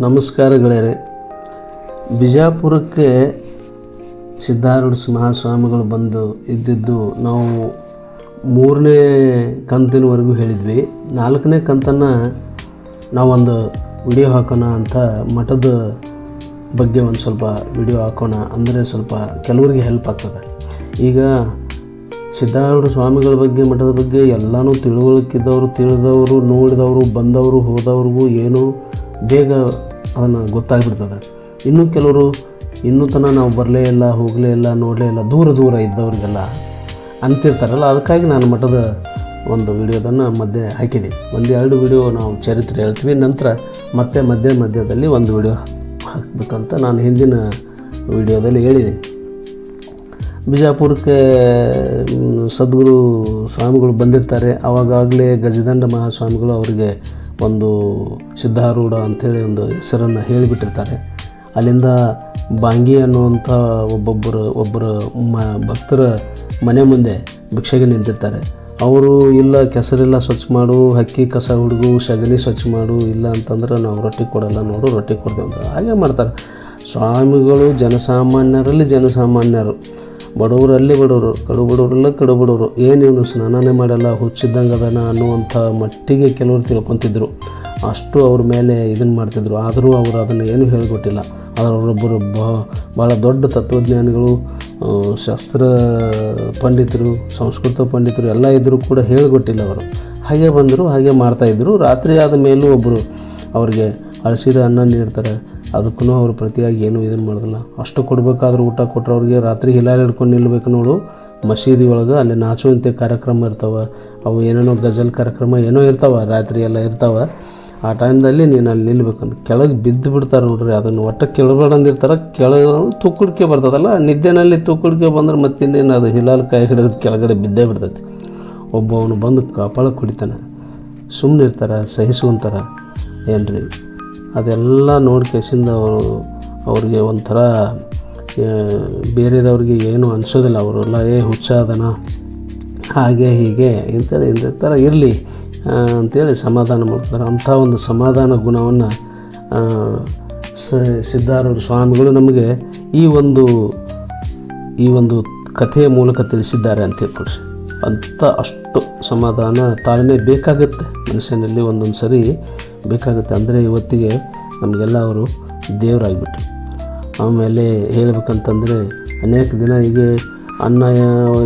ನಮಸ್ಕಾರ ಗೆಳೆಯರೆ. ಬಿಜಾಪುರಕ್ಕೆ ಸಿದ್ಧಾರೂಢ ಮಹಾಸ್ವಾಮಿಗಳು ಬಂದು ಇದ್ದಿದ್ದು ನಾವು ಮೂರನೇ ಕಂತಿನವರೆಗೂ ಹೇಳಿದ್ವಿ. ನಾಲ್ಕನೇ ಕಂತನ್ನು ನಾವೊಂದು ವಿಡಿಯೋ ಹಾಕೋಣ ಅಂತ ಮಠದ ಬಗ್ಗೆ ಒಂದು ಸ್ವಲ್ಪ ವಿಡಿಯೋ ಹಾಕೋಣ ಅಂದರೆ ಸ್ವಲ್ಪ ಕೆಲವರಿಗೆ ಹೆಲ್ಪ್ ಆಗ್ತದೆ. ಈಗ ಸಿದ್ಧಾರೂಢ ಸ್ವಾಮಿಗಳ ಬಗ್ಗೆ, ಮಠದ ಬಗ್ಗೆ ಎಲ್ಲನೂ ತಿಳುವಳಿಕಿದ್ದವರು ತಿಳಿದವರು, ನೋಡಿದವರು, ಬಂದವರು, ಹೋದವ್ರಿಗೂ ಏನು ಬೇಗ ಅದನ್ನು ಗೊತ್ತಾಗ್ಬಿಡ್ತದೆ. ಇನ್ನೂ ಕೆಲವರು ಇನ್ನೂ ತನಕ ನಾವು ಬರಲೇ ಇಲ್ಲ, ಹೋಗಲೇ ಇಲ್ಲ, ನೋಡಲೇ ಇಲ್ಲ, ದೂರ ದೂರ ಇದ್ದವ್ರಿಗೆಲ್ಲ ಅಂತಿರ್ತಾರಲ್ಲ, ಅದಕ್ಕಾಗಿ ನಾನು ಮಠದ ಒಂದು ವಿಡಿಯೋದನ್ನು ಮಧ್ಯೆ ಹಾಕಿದ್ದೀನಿ ಒಂದೆರಡು ವಿಡಿಯೋ ನಾವು ಚರಿತ್ರೆ ಹೇಳ್ತೀವಿ, ನಂತರ ಮತ್ತೆ ಮಧ್ಯೆ ಮಧ್ಯದಲ್ಲಿ ಒಂದು ವಿಡಿಯೋ ಹಾಕಬೇಕಂತ ನಾನು ಹಿಂದಿನ ವಿಡಿಯೋದಲ್ಲಿ ಹೇಳಿದ್ದೀನಿ ಬಿಜಾಪುರಕ್ಕೆ ಸದ್ಗುರು ಸ್ವಾಮಿಗಳು ಬಂದಿರ್ತಾರೆ ಆವಾಗಲೇ ಗಜದಂಡ ಮಹಾಸ್ವಾಮಿಗಳು ಅವರಿಗೆ ಒಂದು ಸಿದ್ಧಾರೂಢ ಅಂಥೇಳಿ ಒಂದು ಹೆಸರನ್ನು ಹೇಳಿಬಿಟ್ಟಿರ್ತಾರೆ. ಅಲ್ಲಿಂದ ಬಾಂಗಿ ಅನ್ನುವಂಥ ಒಬ್ಬೊಬ್ಬರು, ಒಬ್ಬರು ಮ, ಭಕ್ತರ ಮನೆ ಮುಂದೆ ಭಿಕ್ಷೆಗೆ ನಿಂತಿರ್ತಾರೆ. ಅವರು ಇಲ್ಲ ಕೆಸರೆಲ್ಲ ಸ್ವಚ್ಛ ಮಾಡು, ಹಕ್ಕಿ, ಕಸ, ಹುಡುಗು, ಸಗಣಿ ಸ್ವಚ್ಛ ಮಾಡು, ಇಲ್ಲ ಅಂತಂದ್ರೆ ನಾವು ರೊಟ್ಟಿ ಕೊಡಲ್ಲ ನೋಡು, ರೊಟ್ಟಿ ಕೊಡ್ತೇವೆ ಅಂತ ಹಾಗೆ ಮಾಡ್ತಾರೆ. ಸ್ವಾಮಿಗಳು ಜನಸಾಮಾನ್ಯರಲ್ಲಿ ಜನಸಾಮಾನ್ಯರು. ಬಡವರಲ್ಲಿ ಬಡವರು ಕಡು ಬಡವರೆಲ್ಲ ಕಡು ಬಡವರು ಏನು ಇವನು ಸ್ನಾನನೇ ಮಾಡಲ್ಲ, ಹುಚ್ಚಿದ್ದಂಗೆ ಅದನ ಅನ್ನುವಂಥ ಮಟ್ಟಿಗೆ ಕೆಲವರು ತಿಳ್ಕೊತಿದ್ರು. ಅಷ್ಟು ಅವ್ರ ಮೇಲೆ ಇದನ್ನು ಮಾಡ್ತಿದ್ರು. ಆದರೂ ಅವರು ಅದನ್ನು ಏನೂ ಹೇಳಿಕೊಟ್ಟಿಲ್ಲ. ಆದರೆ ಅವರೊಬ್ಬರು ಭಾಳ ದೊಡ್ಡ ತತ್ವಜ್ಞಾನಿಗಳು ಶಾಸ್ತ್ರ ಪಂಡಿತರು, ಸಂಸ್ಕೃತ ಪಂಡಿತರು ಎಲ್ಲ ಇದ್ದರೂ ಕೂಡ ಹೇಳಿಕೊಟ್ಟಿಲ್ಲ ಅವರು. ಹಾಗೆ ಬಂದರು, ಹಾಗೆ ಮಾಡ್ತಾಯಿದ್ರು ರಾತ್ರಿ ಆದ ಮೇಲೂ ಒಬ್ಬರು ಅವ್ರಿಗೆ ಅಳಸಿದ ಅನ್ನ ನೀಡ್ತಾರೆ. ಅದಕ್ಕೂ ಅವರು ಪ್ರತಿಯಾಗಿ ಏನೂ ಇದನ್ನು ಮಾಡೋದಿಲ್ಲ. ಅಷ್ಟು ಕೊಡಬೇಕಾದ್ರೂ ಊಟ ಕೊಟ್ಟರೆ ಅವ್ರಿಗೆ ರಾತ್ರಿ ಹಿಲಾಲ್ ಹಿಡ್ಕೊಂಡು ನಿಲ್ಲಬೇಕು ನೋಡು. ಮಸೀದಿ ಒಳಗೆ ಅಲ್ಲಿ ನಾಚುವಂತೆ ಕಾರ್ಯಕ್ರಮ ಇರ್ತಾವೆ. ಅವು ಏನೇನೋ ಗಜಲ್ ಕಾರ್ಯಕ್ರಮ ಏನೋ ಇರ್ತಾವೆ, ರಾತ್ರಿ ಎಲ್ಲ ಇರ್ತಾವೆ. ಆ ಟೈಮ್ದಲ್ಲಿ ನೀನು ಅಲ್ಲಿ ನಿಲ್ಬೇಕಂತ. ಕೆಳಗೆ ಬಿದ್ದು ಬಿಡ್ತಾರೆ ನೋಡ್ರಿ, ಅದನ್ನು ಒಟ್ಟು ಕೆಳಬೇಡ ಅಂದಿರ್ತಾರೆ, ಕೆಳಗೆ ತುಕ್ಕುಡ್ಕೆ ಬರ್ತದಲ್ಲ, ನಿದ್ದೆನಲ್ಲಿ ತುಕ್ಕುಡ್ಕೆ ಬಂದ್ರೆ ಮತ್ತಿನ್ನೇನು ಅದು ಹಿಲಾಲ್ ಕೈ ಹಿಡಿದು ಕೆಳಗಡೆ ಬಿದ್ದೇ ಬಿಡ್ತೈತಿ. ಒಬ್ಬ ಅವನು ಬಂದು ಕಪಾಳ ಕುಡಿತಾನೆ ಸುಮ್ಮನೆ ಇರ್ತಾರೆ ಸಹಿಸುವಂತಾರೆ. ಏನ್ರಿ? ಅದೆಲ್ಲ ನೋಡಿ ಕೇಸಿಂದ ಅವರು, ಅವ್ರಿಗೆ ಒಂಥರ ಬೇರೆದವ್ರಿಗೆ ಏನು ಅನಿಸೋದಿಲ್ಲ. ಅವರೆಲ್ಲ, ಏ, ಹುಚ್ಚಾದನ, ಹಾಗೆ, ಹೀಗೆ ಇಂಥದ್ದು ಇಂಥ ಥರ ಇರಲಿ ಅಂತೇಳಿ ಸಮಾಧಾನ ಮಾಡ್ತಾರೆ. ಅಂಥ ಒಂದು ಸಮಾಧಾನ ಗುಣವನ್ನು ಸಿದ್ಧಾರೂಢ ಸ್ವಾಮಿಗಳು ನಮಗೆ ಈ ಒಂದು ಈ ಒಂದು ಕಥೆಯ ಮೂಲಕ ತಿಳಿಸಿದ್ದಾರೆ ಅಂತ ತಿಳ್ಕೊಳ್ರಿ ಅಂಥ ಅಷ್ಟು ಸಮಾಧಾನ ತಾಳ್ಮೆ ಬೇಕಾಗುತ್ತೆ. ಮನುಷ್ಯನಲ್ಲಿ ಒಂದೊಂದು ಸರಿ ಬೇಕಾಗುತ್ತೆ. ಅಂದರೆ ಇವತ್ತಿಗೆ ನಮಗೆಲ್ಲ ಅವರು ದೇವರಾಗಿಬಿಟ್ರು. ಆಮೇಲೆ ಹೇಳಬೇಕಂತಂದರೆ ಅನೇಕ ದಿನ ಹೀಗೆ ಅನ್ನ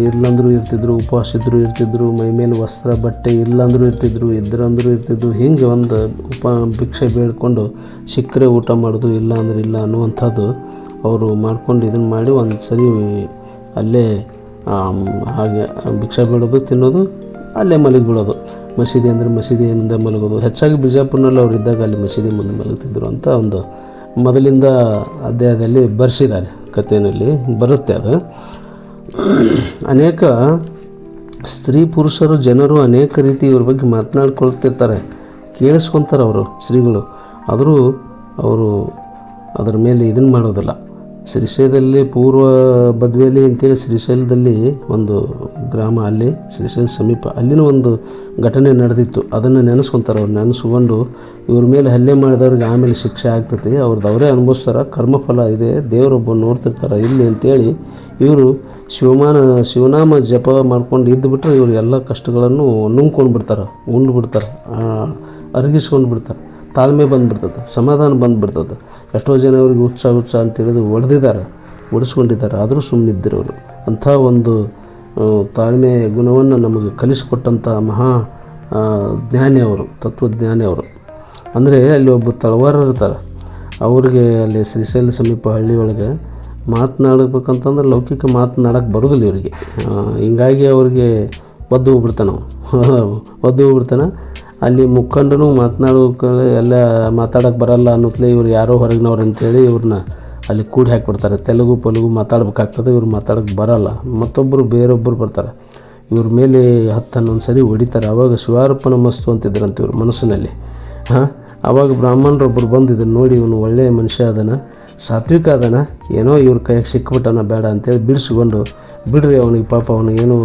ಇರ್ಲಂದ್ರೂ ಇರ್ತಿದ್ರು, ಉಪವಾಸ ಇದ್ದರೂ ಇರ್ತಿದ್ರು, ಮೈ ಮೇಲೆ ವಸ್ತ್ರ, ಬಟ್ಟೆ ಇಲ್ಲಂದ್ರೂ ಇರ್ತಿದ್ರು, ಇದ್ರಂದ್ರೂ ಇರ್ತಿದ್ರು, ಹಿಂಗೆ ಒಂದು ಉಪ ಭಿಕ್ಷೆ ಬೇಡ್ಕೊಂಡು ಸಿಕ್ಕರೆ ಊಟ ಮಾಡೋದು ಇಲ್ಲ ಅಂದ್ರೆ ಇಲ್ಲ ಅನ್ನುವಂಥದ್ದು ಅವರು ಮಾಡ್ಕೊಂಡು ಇದನ್ನು ಮಾಡಿ ಒಂದು ಸರಿ ಅಲ್ಲೇ ಹಾಗೆ ಭಿಕ್ಷೆ ಬೇಡೋದು ತಿನ್ನೋದು, ಅಲ್ಲೇ ಮಲಗಿಬಿಡೋದು. ಮಸೀದಿ ಅಂದರೆ ಮಸೀದಿ, ಮುಂದೆ ಮಲಗೋದು. ಹೆಚ್ಚಾಗಿ ಬಿಜಾಪುರ್ನಲ್ಲಿ ಅವ್ರು ಇದ್ದಾಗ ಅಲ್ಲಿ ಮಸೀದಿ ಮುಂದೆ ಮಲಗ್ತಿದ್ರು ಅಂತ ಒಂದು ಮೊದಲಿಂದ ಅಧ್ಯಾಯದಲ್ಲಿ ಬರೆಸಿದ್ದಾರೆ ಕಥೆಯಲ್ಲಿ, ಬರುತ್ತೆ ಅದು. ಅನೇಕ ಸ್ತ್ರೀ ಪುರುಷರು, ಜನರು ಅನೇಕ ರೀತಿ ಇವ್ರ ಬಗ್ಗೆ ಮಾತನಾಡ್ಕೊಳ್ತಿರ್ತಾರೆ. ಕೇಳಿಸ್ಕೊತಾರೆ ಅವರು ಶ್ರೀಗಳು ಆದರೂ ಅವರು ಅದರ ಮೇಲೆ ಇದನ್ನು ಮಾಡೋದಿಲ್ಲ. ಶ್ರೀಶೈಲದಲ್ಲಿ ಪೂರ್ವ ಬದ್ವೇಲಿ ಅಂತೇಳಿ ಶ್ರೀಶೈಲದಲ್ಲಿ ಒಂದು ಗ್ರಾಮ ಅಲ್ಲಿ, ಶ್ರೀಶೈಲ ಸಮೀಪ ಅಲ್ಲಿನೂ ಒಂದು ಘಟನೆ ನಡೆದಿತ್ತು. ಅದನ್ನು ನೆನೆಸ್ಕೊಂತಾರೆ ಅವ್ರು, ನೆನೆಸ್ಕೊಂಡು ಇವ್ರ ಮೇಲೆ ಹಲ್ಲೆ ಮಾಡಿದವ್ರಿಗೆ ಆಮೇಲೆ ಶಿಕ್ಷೆ ಆಗ್ತೈತಿ ಅವ್ರದ್ದು ಅವರೇ ಅನುಭವಿಸ್ತಾರೆ, ಕರ್ಮಫಲ ಇದೆ, ದೇವರೊಬ್ಬ ನೋಡ್ತಿರ್ತಾರೆ, ಇಲ್ಲಿ ಅಂತೇಳಿ ಇವರು ಶಿವಮಾನ, ಶಿವನಾಮ ಜಪ ಮಾಡ್ಕೊಂಡು ಇದ್ದುಬಿಟ್ರೆ ಇವರು ಎಲ್ಲ ಕಷ್ಟಗಳನ್ನು ನುಂಗ್ಕೊಂಡು ಬಿಡ್ತಾರೆ ಉಂಡು ಬಿಡ್ತಾರೆ ಅರಗಿಸ್ಕೊಂಡು ಬಿಡ್ತಾರೆ. ತಾಳ್ಮೆ ಬಂದುಬಿಡ್ತದೆ, ಸಮಾಧಾನ ಬಂದುಬಿಡ್ತದೆ. ಎಷ್ಟೋ ಜನ ಅವ್ರಿಗೆ ಉತ್ಸಾಹ ಉತ್ಸಾಹ ಅಂತ ಹೇಳಿದು ಹೊಡೆದಿದ್ದಾರೆ ಒಡಿಸ್ಕೊಂಡಿದ್ದಾರೆ. ಆದರೂ ಸುಮ್ಮನಿದ್ದಿರೋರು ಅಂಥ ಒಂದು ತಾಳ್ಮೆ ಗುಣವನ್ನು ನಮಗೆ ಕಲಿಸಿಕೊಟ್ಟಂಥ ಮಹಾ ಜ್ಞಾನಿ ಅವರು, ತತ್ವಜ್ಞಾನಿ ಅವರು. ಅಂದರೆ ಅಲ್ಲಿ ಒಬ್ಬ ತಳವಾರ ಇರ್ತಾರೆ. ಅವ್ರಿಗೆ ಅಲ್ಲಿ ಶ್ರೀಶೈಲ ಸಮೀಪ ಹಳ್ಳಿ ಒಳಗೆ ಮಾತನಾಡಬೇಕಂತಂದ್ರೆ ಲೌಕಿಕ ಮಾತನಾಡೋಕ್ಕೆ ಬರೋದಿಲ್ಲ ಇವರಿಗೆ. ಹೀಗಾಗಿ ಅವ್ರಿಗೆ ಒದ್ದು ಹೋಗ್ಬಿಡ್ತಾನೆ ಒದ್ದು ಹೋಗ್ಬಿಡ್ತಾನೆ. ಅಲ್ಲಿ ಮುಖಂಡನು ಮಾತನಾಡೋಕೆ ಎಲ್ಲ ಮಾತಾಡೋಕೆ ಬರಲ್ಲ ಅನ್ನೋತ್ಲೆ ಇವ್ರು ಯಾರೋ ಹೊರಗಿನವ್ರು ಅಂತೇಳಿ ಇವ್ರನ್ನ ಅಲ್ಲಿ ಕೂಡಿ ಹಾಕಿಬಿಡ್ತಾರೆ. ತೆಲುಗು, ಪಲುಗು ಮಾತಾಡ್ಬೇಕಾಗ್ತದೆ, ಇವ್ರು ಮಾತಾಡೋಕೆ ಬರಲ್ಲ. ಮತ್ತೊಬ್ಬರು ಬೇರೊಬ್ಬರು ಬರ್ತಾರೆ. ಇವ್ರ ಮೇಲೆ ಹತ್ತು ಹನ್ನೊಂದು ಸರಿ ಹೊಡಿತಾರೆ. ಅವಾಗ ಶಿವಾರಪ್ಪನ ಮಸ್ತು ಅಂತಿದ್ರಂತೆ ಇವ್ರ ಮನಸ್ಸಿನಲ್ಲಿ. ಹಾಂ? ಅವಾಗ ಬ್ರಾಹ್ಮಣರೊಬ್ಬರು ಬಂದು ಇದನ್ನು ನೋಡಿ ಇವನು ಒಳ್ಳೆಯ ಮನುಷ್ಯ ಅದನ್ನು ಸಾತ್ವಿಕ ಅದನ ಏನೋ ಇವ್ರ ಕೈಯಾಗೆ ಸಿಕ್ಬಿಟ್ಟನ ಬೇಡ ಅಂತೇಳಿ ಬಿಡಿಸ್ಕೊಂಡು, ಬಿಡ್ರಿ ಅವನಿಗೆ ಪಾಪ ಅವನಿಗೇನು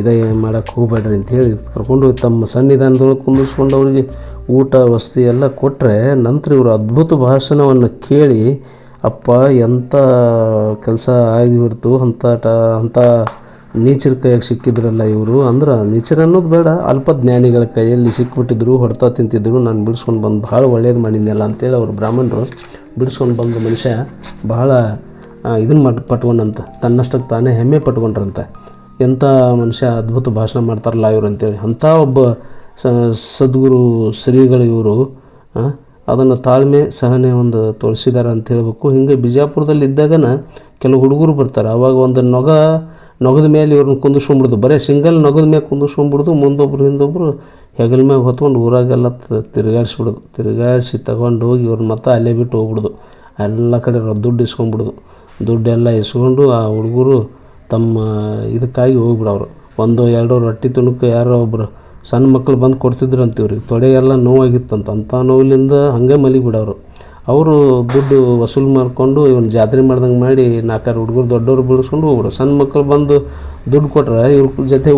ಇದೇ ಮಾಡೋಕ್ಕೆ ಹೋಗ್ಬೇಡ್ರಿ ಅಂತೇಳಿ ಕರ್ಕೊಂಡು ಹೋಗಿ ತಮ್ಮ ಸನ್ನಿಧಾನದೊಳಗೆ ಕುಂದಿಸ್ಕೊಂಡು ಅವ್ರಿಗೆ ಊಟ, ವಸತಿ ಎಲ್ಲ ಕೊಟ್ಟರೆ ನಂತರ ಇವರು ಅದ್ಭುತ ಭಾಷಣವನ್ನು ಕೇಳಿ, ಅಪ್ಪ ಎಂಥ ಕೆಲಸ ಆಗಿಬಿಡ್ತು, ಅಂಥ ಟ, ಅಂಥ ನೀಚರ ಕೈಯಾಗಿ ಸಿಕ್ಕಿದ್ರಲ್ಲ ಇವರು ಅಂದ್ರೆ ನೀಚರ ಅನ್ನೋದು ಬೇಡ, ಅಲ್ಪ ಜ್ಞಾನಿಗಳ ಕೈಯಲ್ಲಿ ಸಿಕ್ಕಿಬಿಟ್ಟಿದ್ರು ಹೊಡೆತ ತಿಂತಿದ್ರು, ನಾನು ಬಿಡಿಸ್ಕೊಂಡು ಬಂದು ಭಾಳ ಒಳ್ಳೇದು ಮಾಡಿದ್ನಲ್ಲ ಅಂತೇಳಿ ಅವರು ಬ್ರಾಹ್ಮಣರು ಬಿಡಿಸ್ಕೊಂಡು ಬಂದ ಮನುಷ್ಯ ಬಹಳ ಇದನ್ನು ಮಾಡಿ ಪಟ್ಕೊಂಡಂತ ತನ್ನಷ್ಟಕ್ಕೆ ತಾನೇ ಹೆಮ್ಮೆ ಪಟ್ಕೊಂಡ್ರಂತೆ. ಎಂಥ ಮನುಷ್ಯ ಅದ್ಭುತ ಭಾಷಣ ಮಾಡ್ತಾರಲ್ಲ ಇವರು ಅಂತೇಳಿ. ಅಂಥ ಒಬ್ಬ ಸದ್ಗುರು ಶ್ರೀಗಳು ಇವರು ಅದನ್ನು ತಾಳ್ಮೆ, ಸಹನೆ ಒಂದು ತೋರಿಸಿದ್ದಾರೆ ಅಂತ ಹೇಳಬೇಕು. ಹಿಂಗೆ ಬಿಜಾಪುರದಲ್ಲಿ ಇದ್ದಾಗನ ಕೆಲವು ಹುಡುಗರು ಬರ್ತಾರೆ. ಅವಾಗ ಒಂದು ನೊಗ, ನೊಗದ ಮೇಲೆ ಇವ್ರನ್ನ ಕುಂದಿಸ್ಕೊಂಡ್ಬಿಡ್ದು ಬರೀ ಸಿಂಗಲ್ ನೊಗದ ಮೇಲೆ ಕುಂದಿಸ್ಕೊಂಡ್ಬಿಡ್ದು ಮುಂದೊಬ್ರು ಹಿಂದೊಬ್ಬರು ಹೆಗಲ ಮ್ಯಾಗ ಹೊತ್ಕೊಂಡು ಊರಾಗೆಲ್ಲ ತಿರುಗಾಡಿಸ್ಬಿಡೋದು. ತಿರುಗಾಡಿಸಿ ತಗೊಂಡು ಹೋಗಿ ಇವ್ರನ್ನ ಮತ್ತೆ ಅಲ್ಲೇ ಬಿಟ್ಟು ಹೋಗ್ಬಿಡೋದು. ಎಲ್ಲ ಕಡೆ ದುಡ್ಡು ಇಸ್ಕೊಂಡ್ಬಿಡೋದು. ದುಡ್ಡೆಲ್ಲ ಇಸ್ಕೊಂಡು ಆ ಹುಡುಗರು ತಮ್ಮ ಇದಕ್ಕಾಗಿ ಹೋಗ್ಬಿಡೋರು ಒಂದು ಎರಡು ರೊಟ್ಟಿ ತುಣುಕು ಯಾರೋ ಒಬ್ಬರು ಸಣ್ಣ ಮಕ್ಕಳು ಬಂದು ಕೊಡ್ತಿದ್ರು ಅಂತೀವ್ರಿ ತೊಡೆ ಎಲ್ಲ ನೋವಾಗಿತ್ತಂತ. ಅಂಥ ನೋವಿಲಿಂದ ಹಂಗೆ ಮಲಿಬಿಡೋರು ಅವರು ದುಡ್ಡು ವಸೂಲು ಮಾಡಿಕೊಂಡು ಇವನು ಜಾತ್ರೆ ಮಾಡ್ದಂಗೆ ಮಾಡಿ ನಾಲ್ಕಾರು ಹುಡುಗರು ದೊಡ್ಡವ್ರು ಬಿಡಿಸ್ಕೊಂಡು ಹೋಗ್ಬಿಡು. ಸಣ್ಣ ಮಕ್ಕಳು ಬಂದು ದುಡ್ಡು ಕೊಟ್ರೆ ಇವ್ರ ಜೊತೆ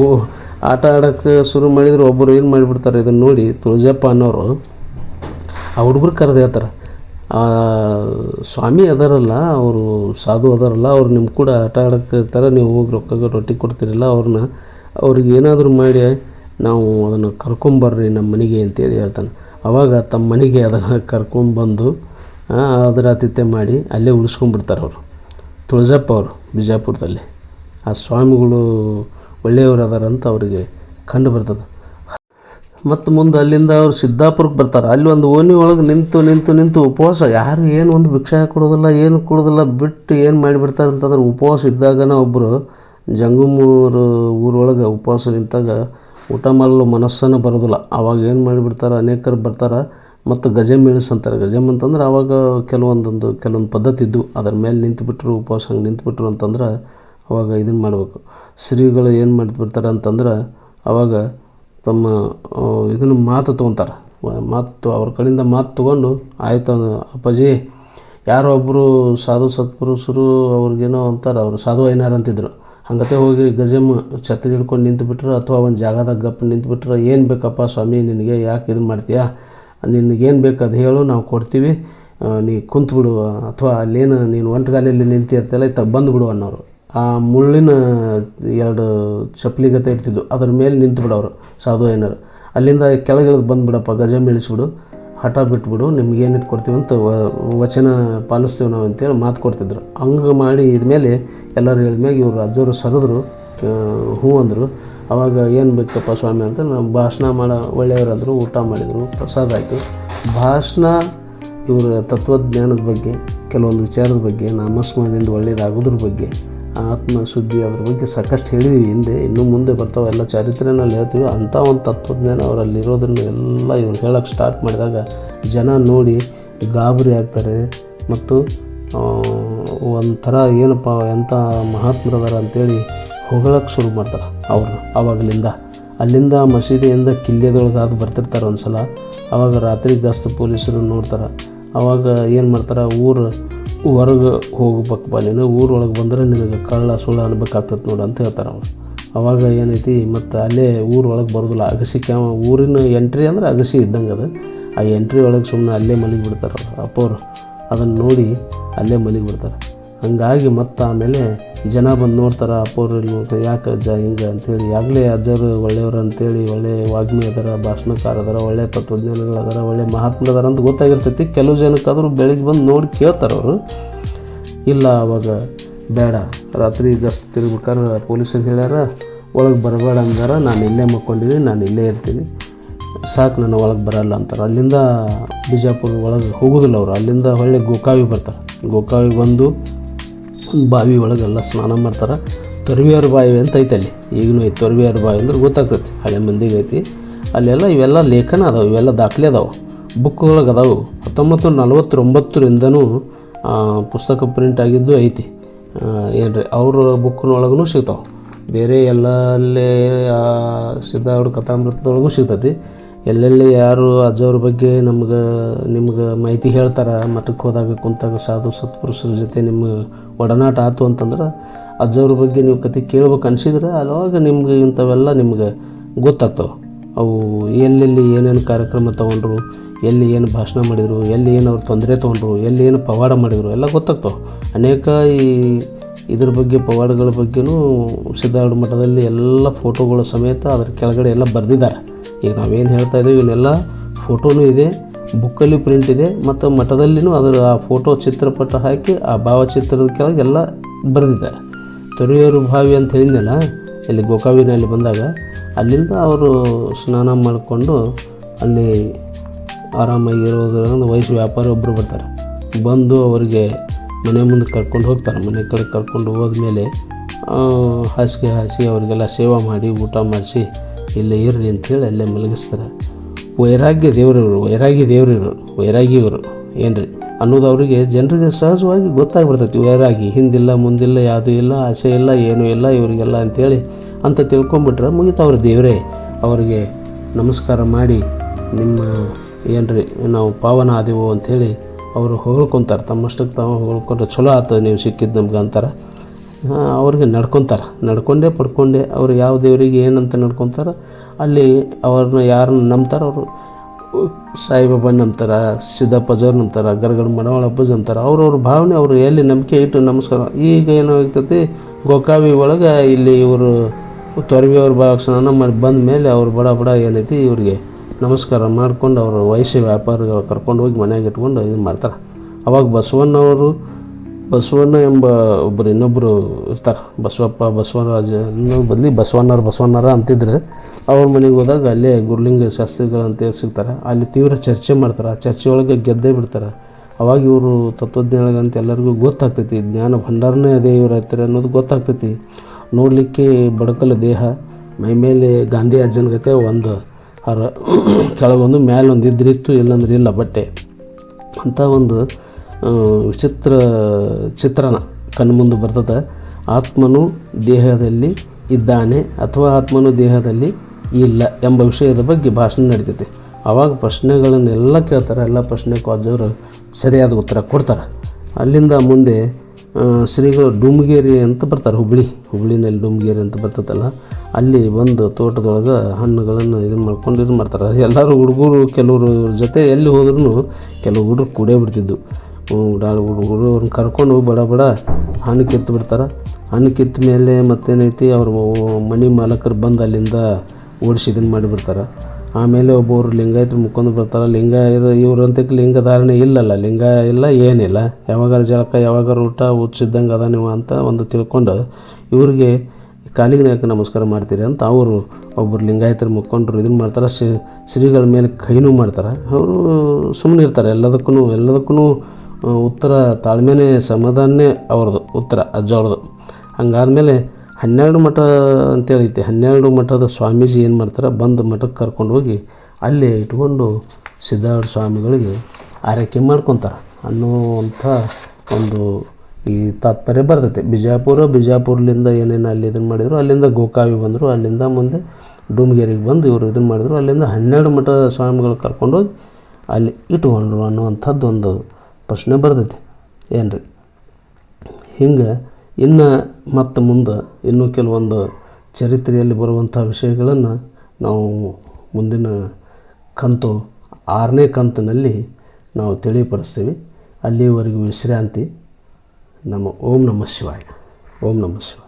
ಆಟ ಆಡೋಕ್ಕೆ ಶುರು ಮಾಡಿದ್ರು ಒಬ್ಬರು ಏನು ಮಾಡಿಬಿಡ್ತಾರೆ ಇದನ್ನು ನೋಡಿ ತುಳಜಪ್ಪ ಅನ್ನೋರು. ಆ ಹುಡುಗರು ಕರೆದು ಹೇಳ್ತಾರೆ ಸ್ವಾಮಿ ಅದಾರಲ್ಲ, ಅವರು ಸಾಧು ಅದಾರಲ್ಲ, ಅವ್ರು ನಿಮ್ಮ ಕೂಡ ಆಟ ಆಡೋಕ್ಕೆ ಇರ್ತಾರೆ, ನೀವು ಹೋಗಿ ರೊಕ್ಕ ರೊಟ್ಟಿ ಕೊಡ್ತೀರಲ್ಲ, ಅವ್ರನ್ನ ಅವ್ರಿಗೆ ಏನಾದರೂ ಮಾಡಿ, ನಾವು ಅದನ್ನು ಕರ್ಕೊಂಬರ್ರಿ ನಮ್ಮ ಮನೆಗೆ ಅಂತೇಳಿ ಹೇಳ್ತಾನೆ. ಅವಾಗ ತಮ್ಮ ಮನೆಗೆ ಅದನ್ನು ಕರ್ಕೊಂಬಂದು ಅದರ ಆತಿಥ್ಯ ಮಾಡಿ ಅಲ್ಲೇ ಉಳಿಸ್ಕೊಂಡ್ಬಿಡ್ತಾರೆ ಅವರು. ತುಳಜಪ್ಪ ಅವರು, ಬಿಜಾಪುರದಲ್ಲಿ. ಆ ಸ್ವಾಮಿಗಳು ಒಳ್ಳೆಯವರು ಅದಾರಂತ ಅವರಿಗೆ ಕಂಡು ಬರ್ತದೆ. ಮತ್ತು ಮುಂದೆ ಅಲ್ಲಿಂದ ಅವ್ರು ಸಿದ್ದಾಪುರಕ್ಕೆ ಬರ್ತಾರೆ. ಅಲ್ಲಿ ಒಂದು ಓಣಿ ಒಳಗೆ ನಿಂತು ನಿಂತು ನಿಂತು ಉಪವಾಸ. ಯಾರು ಏನು ಒಂದು ಭಿಕ್ಷೆ ಕೊಡೋದಿಲ್ಲ, ಏನು ಕೊಡೋದಿಲ್ಲ, ಬಿಟ್ಟು ಏನು ಮಾಡಿಬಿಡ್ತಾರೆ ಅಂತಂದ್ರೆ ಉಪವಾಸ ಇದ್ದಾಗನ ಒಬ್ಬರು ಜಂಗಮೂರು ಊರೊಳಗೆ ಉಪವಾಸ ನಿಂತಾಗ ಊಟ ಮಾಡಲು ಮನಸ್ಸನ್ನು ಬರೋದಿಲ್ಲ. ಆವಾಗ ಏನು ಮಾಡಿಬಿಡ್ತಾರೆ? ಅನೇಕರು ಬರ್ತಾರೆ ಮತ್ತು ಗಜಮ್ ಅಂತಾರೆ. ಗಜಮ್ ಅಂತಂದ್ರೆ ಆವಾಗ ಕೆಲವೊಂದೊಂದು, ಕೆಲವೊಂದು ಪದ್ಧತಿ ಇದ್ದು ಅದ್ರ ಮೇಲೆ ನಿಂತುಬಿಟ್ರು, ಉಪವಾಸ ಹಂಗೆ ನಿಂತುಬಿಟ್ರು ಅಂತಂದ್ರೆ ಅವಾಗ ಇದನ್ನು ಮಾಡಬೇಕು. ಶ್ರೀಗಳು ಏನು ಮಾಡಿಬಿಡ್ತಾರೆ ಅಂತಂದ್ರೆ ಅವಾಗ ತಮ್ಮ ಇದನ್ನು ಮಾತು ತೊಗೊತಾರೆ. ಮಾತು, ಅವ್ರ ಕಡೆಯಿಂದ ಮಾತು ತೊಗೊಂಡು, ಆಯ್ತು ಅಪ್ಪಾಜಿ, ಯಾರೋ ಒಬ್ಬರು ಸಾಧು ಸತ್ಪುರುಷರು ಅವ್ರಿಗೇನೋ ಅಂತಾರೆ, ಅವರು ಸಾಧು ಐನಾರ್ ಅಂತಿದ್ರು. ಹಂಗತೆ ಹೋಗಿ ಗಜಮ್ ಛತ್ರಿ ಹಿಡ್ಕೊಂಡು ನಿಂತುಬಿಟ್ರೆ, ಅಥವಾ ಒಂದು ಜಾಗದಾಗ ಗಪ್ ನಿಂತುಬಿಟ್ರೆ, ಏನು ಬೇಕಪ್ಪ ಸ್ವಾಮಿ, ನಿನಗೆ ಯಾಕೆ ಇದು ಮಾಡ್ತೀಯಾ? ನಿನಗೇನು ಬೇಕು ಅದು ಹೇಳು, ನಾವು ಕೊಡ್ತೀವಿ. ನೀ ಕುಂತ್ಬಿಡು, ಅಥವಾ ಅಲ್ಲೇನು, ನೀನು ಒಂಟಗಾಲಿಯಲ್ಲಿ ನಿಂತಿರ್ತಿಯಲ್ಲ, ಇತ್ತ ಬಂದುಬಿಡು ಅನ್ನೋರು. ಆ ಮುಳ್ಳಿನ ಎರಡು ಚಪ್ಪಲಿಗತೆ ಇರ್ತಿದ್ವು. ಅದ್ರ ಮೇಲೆ ನಿಂತು ಬಿಡೋರು ಸಾಧು ಏನಾರು ಅಲ್ಲಿಂದ ಕೆಳಗೆ ಬಂದುಬಿಡಪ್ಪ, ಗಜ ಮೇಳಿಸ್ಬಿಡು ಹಠ ಬಿಟ್ಬಿಡು, ನಿಮ್ಗೆ ಏನಿತ್ತು ಕೊಡ್ತೀವಿ ಅಂತ ವಚನ ಪಾಲಿಸ್ತೀವಿ ನಾವು ಅಂತೇಳಿ ಮಾತು ಕೊಡ್ತಿದ್ರು. ಹಂಗೆ ಮಾಡಿ ಇದ್ಮೇಲೆ ಎಲ್ಲರೂ ಹೇಳಿದ್ಮೇಲೆ ಇವರು ಅಜ್ಜವರು ಸರಿದ್ರು ಹೂ ಅಂದರು. ಅವಾಗ ಏನು ಬೇಕಪ್ಪ ಸ್ವಾಮಿ ಅಂತ ನಾವು ಭಾಷಣ ಮಾಡೋ, ಒಳ್ಳೆಯವರಾದರು, ಊಟ ಮಾಡಿದರು, ಪ್ರಸಾದ ಆಯಿತು. ಭಾಷಣ ಇವರ ತತ್ವಜ್ಞಾನದ ಬಗ್ಗೆ, ಕೆಲವೊಂದು ವಿಚಾರದ ಬಗ್ಗೆ, ನಾಮಸ್ಮರಣೆಯಿಂದ ಒಳ್ಳೆಯದಾಗೋದ್ರ ಬಗ್ಗೆ ಆತ್ಮ ಶುದ್ಧಿ ಅದ್ರ ಬಗ್ಗೆ ಸಾಕಷ್ಟು ಹೇಳಿದ್ವಿ. ಹಿಂದೆ ಇನ್ನು ಮುಂದೆ ಬರ್ತಾವೆ ಎಲ್ಲ ಚರಿತ್ರೆನಲ್ಲಿ ಹೇಳ್ತೀವಿ. ಅಂಥ ಒಂದು ತತ್ವಜ್ಞಾನ ಅವರಲ್ಲಿ ಇರೋದನ್ನು ಎಲ್ಲ ಇವ್ರು ಹೇಳೋಕ್ಕೆ ಸ್ಟಾರ್ಟ್ ಮಾಡಿದಾಗ ಜನ ನೋಡಿ ಗಾಬರಿ ಆಗ್ತಾರೆ. ಮತ್ತು ಒಂಥರ ಏನಪ್ಪ, ಎಂಥ ಮಹಾತ್ಮರದಾರ ಅಂತೇಳಿ ಹೊಗಳಕ್ಕೆ ಶುರು ಮಾಡ್ತಾರೆ ಅವ್ರನ್ನ ಆವಾಗಲಿಂದ ಅಲ್ಲಿಂದ ಮಸೀದಿಯಿಂದ ಕಿಲ್ಲೆದೊಳಗೆ ಅದು ಬರ್ತಿರ್ತಾರೆ ಒಂದು ಸಲ ಅವಾಗ ರಾತ್ರಿ ಗಸ್ತು ಪೊಲೀಸರು ನೋಡ್ತಾರೆ. ಅವಾಗ ಏನು ಮಾಡ್ತಾರೆ, ಊರು ಹೊರಗೆ ಹೋಗ್ಬೇಕಪ್ಪ ನೀನು ಊರೊಳಗೆ ಬಂದರೆ ನಿನಗೆ ಕಳ್ಳ ಸುಳ್ಳ ಅನ್ಬೇಕಾಗ್ತದೆ ನೋಡು ಅಂತ ಹೇಳ್ತಾರೆ ಅವ್ರು. ಅವಾಗ ಏನೈತಿ, ಮತ್ತು ಅಲ್ಲೇ ಊರೊಳಗೆ ಬರೋದಿಲ್ಲ. ಅಗಸಿ ಊರಿನ ಎಂಟ್ರಿ ಅಂದ್ರೆ ಅಗಸಿ ಇದ್ದಂಗೆ ಅದು. ಆ ಎಂಟ್ರಿ ಒಳಗೆ ಸುಮ್ಮನೆ ಅಲ್ಲೇ ಮಲಗಿ ಬಿಡ್ತಾರೆ ಅವ್ರು. ಅಪ್ಪವ್ರು ಅದನ್ನು ನೋಡಿ ಅಲ್ಲೇ ಮಲಗಿ ಬಿಡ್ತಾರೆ ಹಂಗಾಗಿ ಮತ್ತು ಆಮೇಲೆ ಜನ ಬಂದು ನೋಡ್ತಾರೆ ಅಪ್ಪವ್ರು ಇಲ್ಲಿ ಯಾಕೆ ಅಜ್ಜ ಹಿಂಗೆ? ಅಂತೇಳಿ. ಆಗಲೇ ಅಜ್ಜರು ಒಳ್ಳೆಯವ್ರು ಅಂತೇಳಿ ಒಳ್ಳೆ ವಾಗ್ಮಿ ಅದರ, ಭಾಷಣಕಾರ ಅದರ, ಒಳ್ಳೆ ತತ್ವಜ್ಞಾನಿಗಳು ಒಳ್ಳೆ ಮಹಾತ್ಮರು ಅದಾರ ಅಂತ ಗೊತ್ತಾಗಿರ್ತೈತಿ. ಕೆಲವು ಜನಕ್ಕಾದರೂ ಬೆಳಿಗ್ಗೆ ಬಂದು ನೋಡಿ ಕೇಳ್ತಾರೆ ಅವರು. ಇಲ್ಲ, ಅವಾಗ ಬೇಡ. ರಾತ್ರಿ ಗಸ್ತು ತಿರ್ಬೇಕಾದ್ರೆ ಪೊಲೀಸರು ಹೇಳ್ಯಾರ, ಒಳಗೆ ಬರಬೇಡ ಅಂದಾರ. ನಾನು ಇಲ್ಲೇ ಮಕ್ಕೊಂಡಿದ್ದೀನಿ ನಾನು ಇಲ್ಲೇ ಇರ್ತೀನಿ. ಸಾಕು ನನ್ನ ಒಳಗೆ ಬರಲ್ಲ ಅಂತಾರೆ. ಅಲ್ಲಿಂದ ಬಿಜಾಪುರ ಒಳಗೆ ಹೋಗೋದಿಲ್ಲ ಅವರು. ಅಲ್ಲಿಂದ ಒಳ್ಳೆ ಗೋಕಾವಿ ಬರ್ತಾರೆ. ಗೋಕಾವಿ ಬಂದು ಬಾವಿ ಒಳಗೆಲ್ಲ ಸ್ನಾನ ಮಾಡ್ತಾರೆ. ತೊರವಿಯಾರ ಬಾವಿ ಅಂತ ಐತೆ ಅಲ್ಲಿ. ಈಗಲೂ ಐತೆ ತೊರವಿಯಾರ ಬಾವಿ ಅಂದ್ರೆ ಗೊತ್ತಾಗ್ತೈತಿ. ಹಳೆ ಮಂದಿಗೆ ಐತಿ. ಅಲ್ಲೆಲ್ಲ ಇವೆಲ್ಲ ಲೇಖನ ಅದಾವೆ, ಇವೆಲ್ಲ ದಾಖಲೆ ಅದಾವೆ. ಬುಕ್ಗಳಿಗೆ ಅದಾವೆ. ಹತ್ತೊಂಬತ್ತು ನಲವತ್ತೊಂಬತ್ತರಿಂದನೂ ಪುಸ್ತಕ ಪ್ರಿಂಟ್ ಆಗಿದ್ದು ಐತಿ. ಏನು ರೀ ಅವ್ರ ಬುಕ್ನೊಳಗೂ ಸಿಗ್ತಾವೆ. ಬೇರೆ ಎಲ್ಲ ಅಲ್ಲಿ ಸಿದ್ಧಾವ್ರ ಕಥಾಮೃತದೊಳಗೂ ಸಿಗ್ತೈತಿ. ಎಲ್ಲೆಲ್ಲಿ ಯಾರು ಅಜ್ಜವ್ರ ಬಗ್ಗೆ ನಮ್ಗೆ, ನಿಮ್ಗೆ ಮಾಹಿತಿ ಹೇಳ್ತಾರೆ ಮಠಕ್ಕೆ ಹೋದಾಗ ಕುಂತಾಗ ಸಾಧು ಸತ್ಪುರುಷರ ಜೊತೆ ನಿಮ್ಮ ಒಡನಾಟ ಆತು ಅಂತಂದ್ರೆ ಅಜ್ಜವ್ರ ಬಗ್ಗೆ ನೀವು ಕತೆ ಕೇಳ್ಬೇಕು ಅನ್ಸಿದ್ರೆ ಅವಾಗ ನಿಮ್ಗೆ ಇಂಥವೆಲ್ಲ ನಿಮ್ಗೆ ಗೊತ್ತಾಗ್ತವೆ. ಅವು ಎಲ್ಲೆಲ್ಲಿ ಏನೇನು ಕಾರ್ಯಕ್ರಮ ತೊಗೊಂಡ್ರು, ಎಲ್ಲಿ ಏನು ಭಾಷಣ ಮಾಡಿದರು, ಎಲ್ಲಿ ಏನು ಅವ್ರು ತೊಂದರೆ ತೊಗೊಂಡ್ರು, ಎಲ್ಲಿ ಏನು ಪವಾಡ ಮಾಡಿದರು ಎಲ್ಲ ಗೊತ್ತಾಗ್ತವೆ. ಅನೇಕ ಈ ಇದ್ರ ಬಗ್ಗೆ, ಪವಾಡಗಳ ಬಗ್ಗೆನೂ ಸಿದ್ಧಾರೂಢ ಮಠದಲ್ಲಿ ಎಲ್ಲ ಫೋಟೋಗಳ ಸಮೇತ ಅದ್ರ ಕೆಳಗಡೆ ಎಲ್ಲ ಬರೆದಿದ್ದಾರೆ. ಈಗ ನಾವೇನು ಹೇಳ್ತಾ ಇದ್ದೀವಿ ಇವನ್ನೆಲ್ಲ ಫೋಟೋನೂ ಇದೆ, ಬುಕ್ಕಲ್ಲಿ ಪ್ರಿಂಟ್ ಇದೆ, ಮತ್ತು ಮಠದಲ್ಲಿನೂ ಅದರ ಆ ಫೋಟೋ ಚಿತ್ರಪಟ ಹಾಕಿ ಆ ಭಾವಚಿತ್ರದ ಕೆಳಗೆ ಎಲ್ಲ ಬರೆದಿದ್ದಾರೆ. ತೊರೆಯೂರು ಬಾವಿ ಅಂತ ಹೇಳಿದ್ನಲ್ಲ, ಇಲ್ಲಿ ಗೋಕಾವಿನಲ್ಲಿ ಬಂದಾಗ, ಅಲ್ಲಿಂದ ಅವರು ಸ್ನಾನ ಮಾಡಿಕೊಂಡು ಅಲ್ಲಿ ಆರಾಮಾಗಿ ವಯಸ್ಸು ವ್ಯಾಪಾರಿ ಒಬ್ಬರು ಬರ್ತಾರೆ. ಬಂದು ಅವರಿಗೆ ಮನೆ ಮುಂದೆ ಕರ್ಕೊಂಡು ಹೋಗ್ತಾರೆ. ಮನೆ ಕಡೆ ಕರ್ಕೊಂಡು ಹೋದ್ಮೇಲೆ ಹಾಸಿಗೆ ಹಾಸಿ ಅವರಿಗೆಲ್ಲ ಸೇವಾ ಮಾಡಿ, ಊಟ ಮಾಡಿಸಿ, ಇಲ್ಲೇ ಇರ್ರಿ ಅಂತೇಳಿ ಅಲ್ಲೇ ಮಲಗಿಸ್ತಾರೆ. ವೈರಾಗ್ಯ ದೇವರಿವರು, ವೈರಾಗ್ಯ ವೈರಾಗಿ ವೈರಾಗಿಯವರು ಇವರು ಏನ್ರಿ? ಅನ್ನೋದು ಅವರಿಗೆ ಜನರಿಗೆ ಸಹಜವಾಗಿ ಗೊತ್ತಾಗ್ಬಿಡ್ತೈತಿ. ವೈರಾಗಿ ಹಿಂದಿಲ್ಲ, ಮುಂದಿಲ್ಲ, ಯಾವುದೂ ಇಲ್ಲ, ಆಸೆ ಇಲ್ಲ, ಏನೂ ಇಲ್ಲ, ಇವರಿಗೆಲ್ಲ ಅಂತೇಳಿ ಅಂತ ತಿಳ್ಕೊಂಬಿಟ್ರೆ ಮುಗೀತು ಅವ್ರ ದೇವರೇ. ಅವರಿಗೆ ನಮಸ್ಕಾರ ಮಾಡಿ ನಿಮ್ಮ ಏನ್ರಿ, ನಾವು ಪಾವನ ಆದೆವು ಅಂಥೇಳಿ ಅವರು ಹೊಗಳ್ಕೊತಾರೆ, ತಮ್ಮಷ್ಟಕ್ಕೆ ತಾವು ಹೊಗಳ್ಕೊಂಡ್ರೆ ಚಲೋ ಆಯ್ತು ನೀವು ಸಿಕ್ಕಿದ್ದು ನಮ್ಗೆ ಅಂತಾರೆ. ಅವ್ರಿಗೆ ನಡ್ಕೊತಾರೆ. ನಡ್ಕೊಂಡೇ ಪಡ್ಕೊಂಡೆ ಅವ್ರು ಯಾವ ದೇವರಿಗೆ ಏನಂತ ನಡ್ಕೊತಾರೆ, ಅಲ್ಲಿ ಅವ್ರನ್ನ ಯಾರನ್ನ ನಂಬ್ತಾರೆ, ಅವರು ಸಾಯಿಬಾಬಾ ನಂಬ್ತಾರೆ ಸಿದ್ದಪ್ಪಜವ್ರು ನಂಬ್ತಾರೆ, ಗರಗಡ ಮಡವಾಳ ಅಬ್ಬಜ್ ನಂಬ್ತಾರೆ. ಅವ್ರವ್ರ ಭಾವನೆ, ಅವರು ಎಲ್ಲಿ ನಂಬಿಕೆ ಇಟ್ಟು ನಮಸ್ಕಾರ. ಈಗ ಏನಾಗ್ತೈತಿ ಗೋಕಾವಿ ಒಳಗೆ ಇಲ್ಲಿ ಇವರು ತೊರವಿಯವ್ರ ಭಾಗ ಸ್ನಾನ ಮಾಡಿ ಬಂದ ಮೇಲೆ ಅವ್ರು ಬಡ ಬಡ ಏನೈತಿ, ಇವ್ರಿಗೆ ನಮಸ್ಕಾರ ಮಾಡ್ಕೊಂಡು ಅವರು ವಯಸ್ಸಿನ ವ್ಯಾಪಾರಿಗಳು ಕರ್ಕೊಂಡು ಹೋಗಿ ಮನೆಯಾಗ ಇಟ್ಕೊಂಡು ಇದು ಮಾಡ್ತಾರೆ. ಅವಾಗ ಬಸವಣ್ಣವರು, ಬಸವಣ್ಣ ಎಂಬ ಒಬ್ಬರು ಇನ್ನೊಬ್ಬರು ಇರ್ತಾರೆ. ಬಸವಪ್ಪ, ಬಸವರಾಜ, ಇನ್ನೂ ಬದಲಿ ಬಸವಣ್ಣರು ಬಸವಣ್ಣರ ಅಂತಿದ್ರೆ. ಅವ್ರ ಮನೆಗೆ ಹೋದಾಗ ಅಲ್ಲೇ ಗುರುಲಿಂಗ ಶಾಸ್ತ್ರಿಗಳು ಅಂತ ಸಿಗ್ತಾರೆ. ಅಲ್ಲಿ ತೀವ್ರ ಚರ್ಚೆ ಮಾಡ್ತಾರೆ. ಆ ಚರ್ಚೆ ಒಳಗೆ ಗೆದ್ದೇ ಬಿಡ್ತಾರೆ. ಅವಾಗ ಇವರು ತತ್ವಜ್ಞಾನಗಂತ ಎಲ್ಲರಿಗೂ ಗೊತ್ತಾಗ್ತೈತಿ. ಜ್ಞಾನ ಭಂಡಾರನೇ ಅದೇ ಇವ್ರ ಹತ್ತಿರ ಅನ್ನೋದು ಗೊತ್ತಾಗ್ತೈತಿ. ನೋಡಲಿಕ್ಕೆ ಬಡಕಲ ದೇಹ. ಮೈಮೇಲೆ ಗಾಂಧಿ ಅಜ್ಜನ ಗತೆ ಒಂದು. ಹರ ಕೆಳಗೊಂದು ಮ್ಯಾಲೊಂದು ಇದ್ರಿತ್ತು, ಇಲ್ಲಂದ್ರೆ ಇಲ್ಲ ಬಟ್ಟೆ. ಅಂಥ ಒಂದು ವಿಚಿತ್ರ ಚಿತ್ರಣ ಕಣ್ಮುಂದೆ ಬರ್ತದೆ. ಆತ್ಮನು ದೇಹದಲ್ಲಿ ಇದ್ದಾನೆ ಅಥವಾ ಆತ್ಮನು ದೇಹದಲ್ಲಿ ಇಲ್ಲ ಎಂಬ ವಿಷಯದ ಬಗ್ಗೆ ಭಾಷಣ ನಡೀತೈತಿ. ಆವಾಗ ಪ್ರಶ್ನೆಗಳನ್ನೆಲ್ಲ ಕೇಳ್ತಾರೆ, ಎಲ್ಲ ಪ್ರಶ್ನೆಗೂ ಅಜ್ಜವರು ಸರಿಯಾದ ಉತ್ತರ ಕೊಡ್ತಾರೆ. ಅಲ್ಲಿಂದ ಮುಂದೆ ಶ್ರೀಗಳು ಡುಮ್ಗೇರಿ ಅಂತ ಬರ್ತಾರೆ, ಹುಬ್ಳಿ. ಹುಬ್ಳಿನಲ್ಲಿ ಡುಮ್ಗೇರಿ ಅಂತ ಬರ್ತದಲ್ಲ, ಅಲ್ಲಿ ಬಂದು ತೋಟದೊಳಗೆ ಹಣ್ಣುಗಳನ್ನು ಇದನ್ನು ಮಾಡ್ಕೊಂಡು ಇದು ಮಾಡ್ತಾರೆ. ಎಲ್ಲರೂ ಹುಡುಗರು, ಕೆಲವರು ಜೊತೆ ಎಲ್ಲಿ ಹೋದ್ರೂ ಕೆಲವು ಹುಡುಗರು ಕೂಡೇ ಬಿಡ್ತಿದ್ದು ಡಾಲ್ ಹುಡುಗರು ಅವ್ರನ್ನ ಕರ್ಕೊಂಡು ಬಡ ಬಡ ಹಣ್ಣು ಕಿತ್ತು ಬಿಡ್ತಾರೆ. ಹಣ್ಣು ಕಿತ್ತ ಮೇಲೆ ಮತ್ತೇನೈತಿ, ಅವ್ರ ಮನೆ ಮಾಲಕರು ಬಂದು ಅಲ್ಲಿಂದ ಓಡಿಸಿ ಇದನ್ನು ಮಾಡಿಬಿಡ್ತಾರೆ ಆಮೇಲೆ ಒಬ್ಬರು ಲಿಂಗಾಯತರು ಮುಕ್ಕೊಂಡು ಬರ್ತಾರೆ. ಲಿಂಗ ಇರೋ ಇವ್ರು ಅಂತಕ್ಕೆ ಲಿಂಗ ಧಾರಣೆ ಇಲ್ಲಲ್ಲ. ಲಿಂಗ ಇಲ್ಲ, ಏನಿಲ್ಲ. ಯಾವಾಗಾರ ಜಳಕ ಯಾವಾಗಾರ ಊಟ ಹುಚ್ಚಿದ್ದಂಗೆ ಅದ ನೀವು ಅಂತ ಒಂದು ತಿಳ್ಕೊಂಡು ಇವ್ರಿಗೆ ಕಾಲಿಗೆ ನಾಯಕ ನಮಸ್ಕಾರ ಮಾಡ್ತೀರಿ ಅಂತ ಅವರು ಒಬ್ಬರು ಲಿಂಗಾಯತರು ಮುಕ್ಕೊಂಡ್ರು ಇದನ್ನು ಮಾಡ್ತಾರೆ. ಶ್ರೀ ಶ್ರೀಗಳ ಮೇಲೆ ಕೈನೂ ಮಾಡ್ತಾರೆ. ಅವರು ಸುಮ್ಮನೆ ಇರ್ತಾರೆ. ಎಲ್ಲದಕ್ಕೂ ಎಲ್ಲದಕ್ಕೂ ಉತ್ತರ ತಾಳ್ಮೆನೇ, ಸಮಾಧಾನನೇ ಅವ್ರದ್ದು ಉತ್ತರ ಅಜ್ಜ ಅವ್ರದ್ದು ಹಂಗಾದ್ಮೇಲೆ ಹನ್ನೆರಡು ಮಠ ಅಂತೇಳೈತಿ. ಹನ್ನೆರಡು ಮಠದ ಸ್ವಾಮೀಜಿ ಏನು ಮಾಡ್ತಾರೆ? ಬಂದು ಮಠಕ್ಕೆ ಕರ್ಕೊಂಡು ಹೋಗಿ ಅಲ್ಲೇ ಇಟ್ಕೊಂಡು ಸಿದ್ಧಾರೂಢ ಸ್ವಾಮಿಗಳಿಗೆ ಆರೈಕೆ ಮಾಡ್ಕೊತಾರೆ. ಅನ್ನುವಂಥ ಒಂದು ಈ ತಾತ್ಪರ್ಯ ಬರ್ತೈತೆ. ಬಿಜಾಪುರ, ಬಿಜಾಪುರ್ಲಿಂದ ಏನೇನು ಅಲ್ಲಿ ಇದನ್ನು ಮಾಡಿದ್ರು, ಅಲ್ಲಿಂದ ಗೋಕಾವಿ ಬಂದರು, ಅಲ್ಲಿಂದ ಮುಂದೆ ಡೂಮ್ಗೇರಿಗೆ ಬಂದು ಇವರು ಇದನ್ನು ಮಾಡಿದ್ರು, ಅಲ್ಲಿಂದ ಹನ್ನೆರಡು ಮಠದ ಸ್ವಾಮಿಗಳು ಕರ್ಕೊಂಡೋಗಿ ಅಲ್ಲಿ ಇಟ್ಕೊಂಡ್ರು ಅನ್ನುವಂಥದ್ದು ಒಂದು ಪ್ರಶ್ನೆ ಬರ್ತೈತಿ. ಏನು ರೀ ಹಿಂಗೆ ಇನ್ನು ಮತ್ತು ಮುಂದೆ ಇನ್ನೂ ಕೆಲವೊಂದು ಚರಿತ್ರೆಯಲ್ಲಿ ಬರುವಂಥ ವಿಷಯಗಳನ್ನು ನಾವು ಮುಂದಿನ ಕಂತು ಆರನೇ ಕಂತಿನಲ್ಲಿ ನಾವು ತಿಳಿಪಡಿಸ್ತೀವಿ ಅಲ್ಲಿವರೆಗೂ ವಿಶ್ರಾಂತಿ. ನಮ್ಮ ಓಂ ನಮಃ ಶಿವಾಯ. ಓಂ ನಮಃ ಶಿವಾಯ.